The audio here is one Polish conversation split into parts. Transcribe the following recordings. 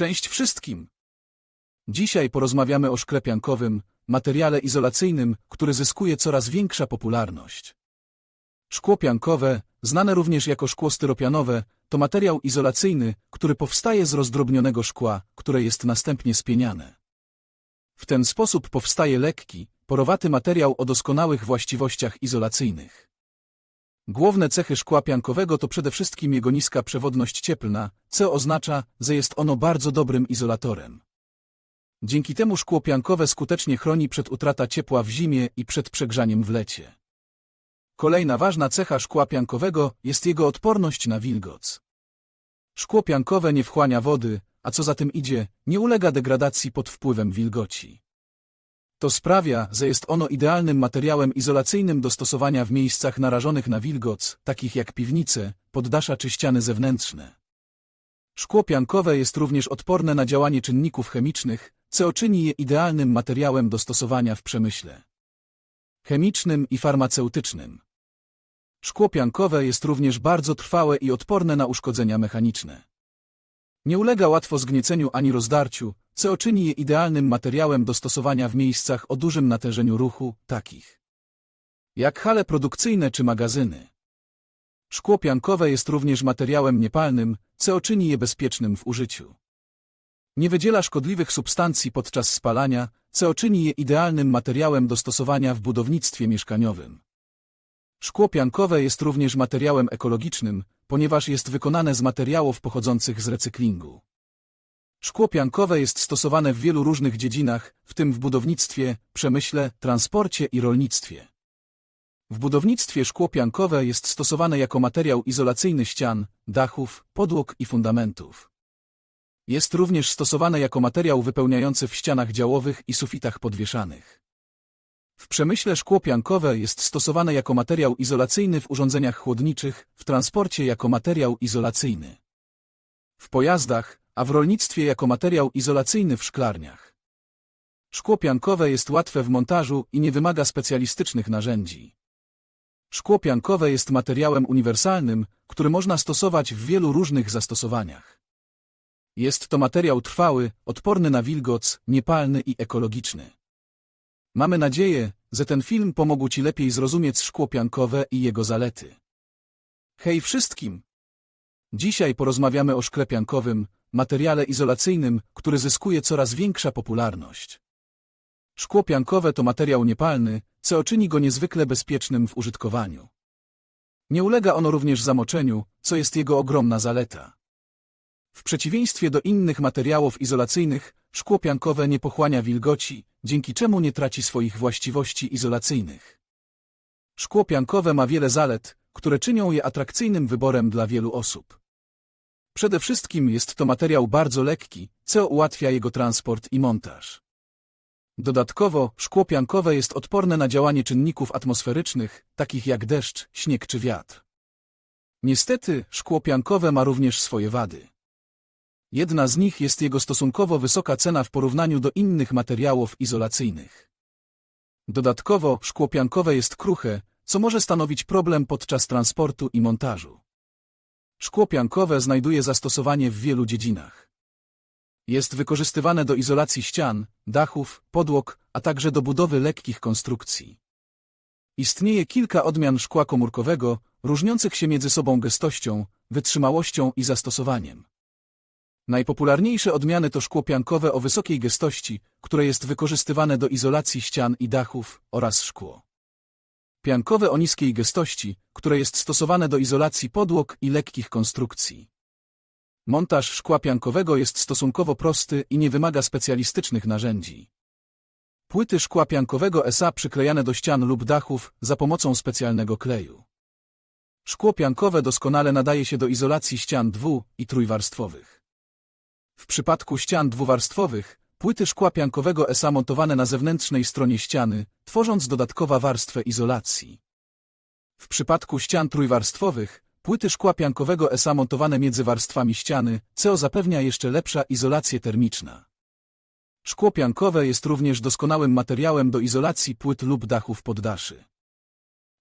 Cześć wszystkim! Dzisiaj porozmawiamy o szkle piankowym, materiale izolacyjnym, który zyskuje coraz większa popularność. Szkło piankowe, znane również jako szkło styropianowe, to materiał izolacyjny, który powstaje z rozdrobnionego szkła, które jest następnie spieniane. W ten sposób powstaje lekki, porowaty materiał o doskonałych właściwościach izolacyjnych. Główne cechy szkła piankowego to przede wszystkim jego niska przewodność cieplna, co oznacza, że jest ono bardzo dobrym izolatorem. Dzięki temu szkło piankowe skutecznie chroni przed utrata ciepła w zimie i przed przegrzaniem w lecie. Kolejna ważna cecha szkła piankowego jest jego odporność na wilgoc. Szkło piankowe nie wchłania wody, a co za tym idzie, nie ulega degradacji pod wpływem wilgoci. To sprawia, że jest ono idealnym materiałem izolacyjnym do stosowania w miejscach narażonych na wilgoc, takich jak piwnice, poddasza czy ściany zewnętrzne. Szkło piankowe jest również odporne na działanie czynników chemicznych, co czyni je idealnym materiałem do stosowania w przemyśle chemicznym i farmaceutycznym. Szkło piankowe jest również bardzo trwałe i odporne na uszkodzenia mechaniczne. Nie ulega łatwo zgnieceniu ani rozdarciu, co czyni je idealnym materiałem do stosowania w miejscach o dużym natężeniu ruchu, takich jak hale produkcyjne czy magazyny. Szkło piankowe jest również materiałem niepalnym, co czyni je bezpiecznym w użyciu. Nie wydziela szkodliwych substancji podczas spalania, co czyni je idealnym materiałem do stosowania w budownictwie mieszkaniowym. Szkło piankowe jest również materiałem ekologicznym, ponieważ jest wykonane z materiałów pochodzących z recyklingu. Szkło piankowe jest stosowane w wielu różnych dziedzinach, w tym w budownictwie, przemyśle, transporcie i rolnictwie. W budownictwie szkło piankowe jest stosowane jako materiał izolacyjny ścian, dachów, podłog i fundamentów. Jest również stosowane jako materiał wypełniający w ścianach działowych i sufitach podwieszanych. W przemyśle szkło piankowe jest stosowane jako materiał izolacyjny w urządzeniach chłodniczych, w transporcie jako materiał izolacyjny. W pojazdach, a w rolnictwie jako materiał izolacyjny w szklarniach. Szkło piankowe jest łatwe w montażu i nie wymaga specjalistycznych narzędzi. Szkło piankowe jest materiałem uniwersalnym, który można stosować w wielu różnych zastosowaniach. Jest to materiał trwały, odporny na wilgoc, niepalny i ekologiczny. Mamy nadzieję, że ten film pomógł Ci lepiej zrozumieć szkło piankowe i jego zalety. Hej wszystkim! Dzisiaj porozmawiamy o szkle piankowym, materiale izolacyjnym, który zyskuje coraz większa popularność. Szkło piankowe to materiał niepalny, co czyni go niezwykle bezpiecznym w użytkowaniu. Nie ulega ono również zamoczeniu, co jest jego ogromna zaleta. W przeciwieństwie do innych materiałów izolacyjnych, szkło piankowe nie pochłania wilgoci, dzięki czemu nie traci swoich właściwości izolacyjnych. Szkło piankowe ma wiele zalet, które czynią je atrakcyjnym wyborem dla wielu osób. Przede wszystkim jest to materiał bardzo lekki, co ułatwia jego transport i montaż. Dodatkowo, szkło piankowe jest odporne na działanie czynników atmosferycznych, takich jak deszcz, śnieg czy wiatr. Niestety, szkło piankowe ma również swoje wady. Jedna z nich jest jego stosunkowo wysoka cena w porównaniu do innych materiałów izolacyjnych. Dodatkowo, szkło piankowe jest kruche, co może stanowić problem podczas transportu i montażu. Szkło piankowe znajduje zastosowanie w wielu dziedzinach. Jest wykorzystywane do izolacji ścian, dachów, podłog, a także do budowy lekkich konstrukcji. Istnieje kilka odmian szkła komórkowego, różniących się między sobą gestością, wytrzymałością i zastosowaniem. Najpopularniejsze odmiany to szkło piankowe o wysokiej gestości, które jest wykorzystywane do izolacji ścian i dachów, oraz szkło piankowe o niskiej gestości, które jest stosowane do izolacji podłog i lekkich konstrukcji. Montaż szkła piankowego jest stosunkowo prosty i nie wymaga specjalistycznych narzędzi. Płyty szkła piankowego SA przyklejane do ścian lub dachów za pomocą specjalnego kleju. Szkło piankowe doskonale nadaje się do izolacji ścian dwu- i trójwarstwowych. W przypadku ścian dwuwarstwowych, płyty szkła piankowego SA montowane na zewnętrznej stronie ściany, tworząc dodatkowa warstwę izolacji. W przypadku ścian trójwarstwowych, płyty szkła piankowego SA montowane między warstwami ściany, co zapewnia jeszcze lepsza izolację termiczna. Szkło piankowe jest również doskonałym materiałem do izolacji płyt lub dachów poddaszy.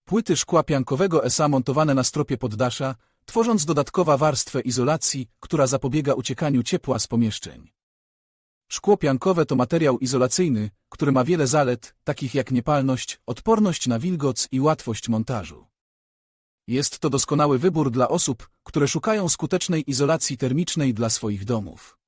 Płyty szkła piankowego SA montowane na stropie poddasza tworząc dodatkowa warstwę izolacji, która zapobiega uciekaniu ciepła z pomieszczeń. Szkło piankowe to materiał izolacyjny, który ma wiele zalet, takich jak niepalność, odporność na wilgoc i łatwość montażu. Jest to doskonały wybór dla osób, które szukają skutecznej izolacji termicznej dla swoich domów.